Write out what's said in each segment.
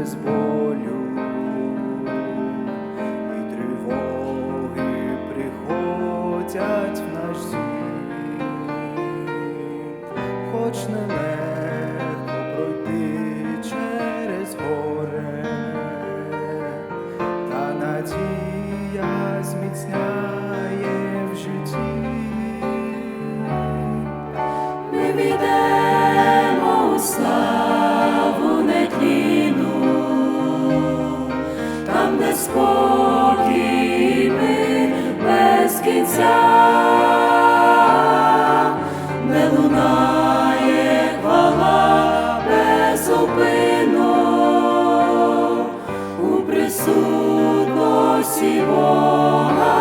без болю, кінця, де лунає хвала безупинно у присутності Бога.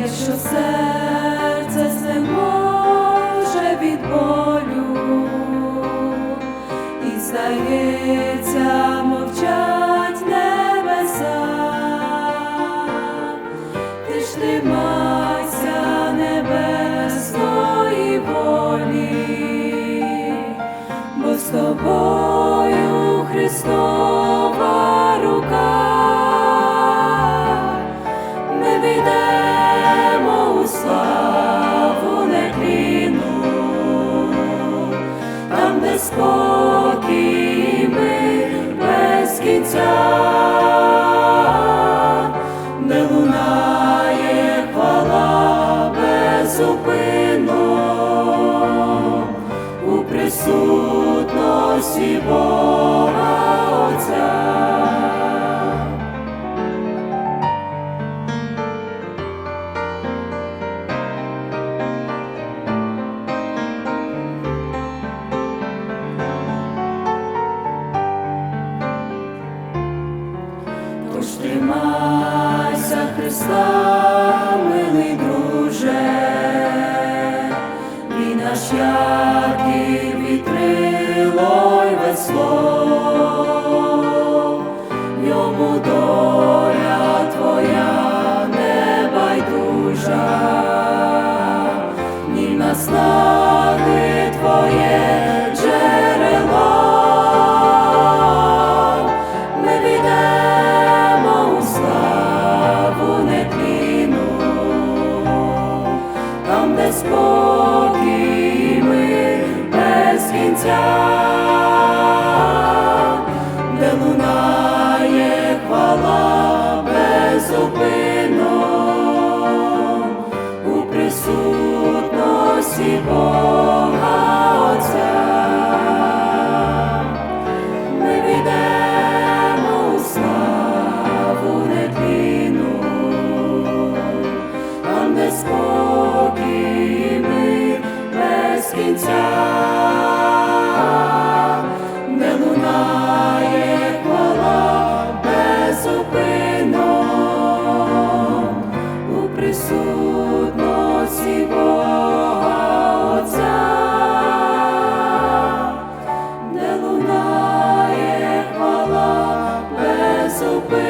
Якщо серце знеможе від болю і здається, тримайся небесної волі, бо з тобою Христова рука. Ми війдемо у славу нетлінну, там, де безупинно у присутності Бога Отця. Тож тримайся Христа, наснаги твоє джерело. Ми війдемо у славу нетліну, там, де спокій ми без кінця, присутності Бога Отця. Ми у славу нетлінну, там, де без кінця, so.